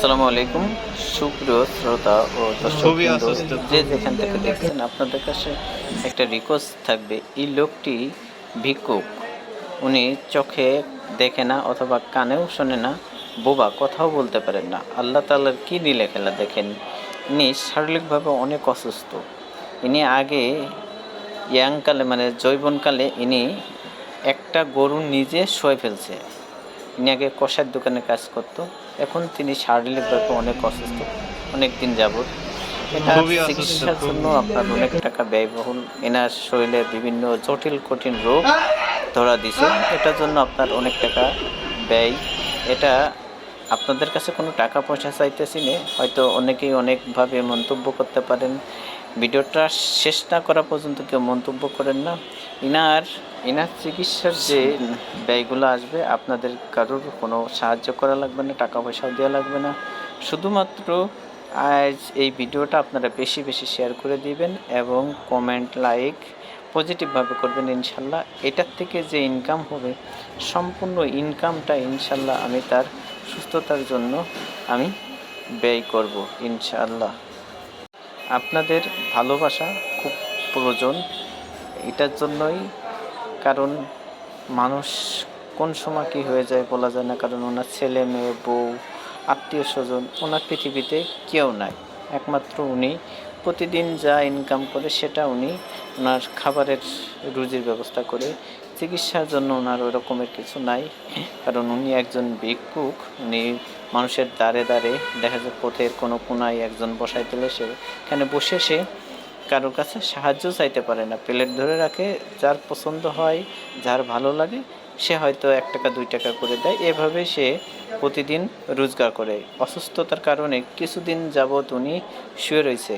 আসসালামু আলাইকুম। সুপ্রিয় শ্রোতা ও দর্শক। যে যেখান থেকে দেখছেন আপনাদের কাছে একটা রিকোয়েস্ট থাকবে। এই লোকটি ভিক্ষুক। উনি চোখে দেখে না অথবা কানেও শোনে না বোবা কথাও বলতে পারেন না। আল্লাহ তাল্লার কী নীলে খেলা দেখেন? ইনি শারীরিকভাবে অনেক অসুস্থ। ইনি আগে ইয়াংকালে মানে জৈবনকালে ইনি একটা গরু নিজে শুয়ে ফেলছে। ইনি আগে কষার দোকানে কাজ করত। এখন তিনি শারীরিকভাবে অনেক অসুস্থ অনেক দিন যাবৎ। এটা চিকিৎসার জন্য আপনার অনেক টাকা ব্যয়বহুল। এনার শরীরে বিভিন্ন জটিল কঠিন রোগ ধরা দিছে। এটার জন্য আপনার অনেক টাকা ব্যয়। এটা আপনাদের কাছে কোনো টাকা পয়সা চাইতেছি না। হয়তো অনেকেই অনেকভাবে মন্তব্য করতে পারেন। ভিডিওটা শেষ না করা পর্যন্ত কেউ মন্তব্য করেন না। ইনার ইনার চিকিৎসার যে ব্যয়গুলো আসবে, আপনাদের কারোর কোনো সাহায্য করা লাগবে না, টাকা পয়সাও দেওয়া লাগবে না। শুধুমাত্র আজ এই ভিডিওটা আপনারা বেশি বেশি শেয়ার করে দিবেন এবং কমেন্ট লাইক পজিটিভভাবে করবেন ইনশাল্লাহ। এটার থেকে যে ইনকাম হবে, সম্পূর্ণ ইনকামটা ইনশাল্লাহ আমি তার সুস্থতার জন্য আমি ব্যয় করব ইনশাআল্লাহ আপনাদের ভালোবাসা খুব প্রয়োজন। এটার জন্যই কারণ মানুষ কোন সময় কী হয়ে যায় বলা যায় না, কারণ ওনার ছেলে মেয়ে, বউ, আত্মীয় স্বজন, ওনার পৃথিবীতে কেউ নাই। একমাত্র উনি প্রতিদিন যা ইনকাম করে সেটা উনি ওনার খাবারের রুজির ব্যবস্থা করে চিকিৎসার জন্য ওনার ওই রকমের কিছু নাই। কারণ উনি একজন ভিক্ষুক, উনি মানুষের দ্বারে দ্বারে দেখা যায় পথের কোনো কোনায় একজন বসাই দিলে সেখানে বসে সে কারোর কাছে সাহায্য চাইতে পারে না। প্লেট ধরে রাখে, যার পছন্দ হয়, যার ভালো লাগে, সে হয়তো এক টাকা, দুই টাকা করে দেয়। এভাবে সে প্রতিদিন রোজগার করে। অসুস্থতার কারণে কিছুদিন যাবৎ উনি শুয়ে রয়েছে।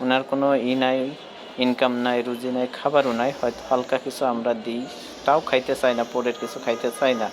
ওনার কোনো ই নাই ইনকাম নাই, রুজি নাই, খাবারও নাই, হয়তো হালকা কিছু আমরা দিই, তাও খাইতে চাই না, পরের কিছু খাইতে চাই না।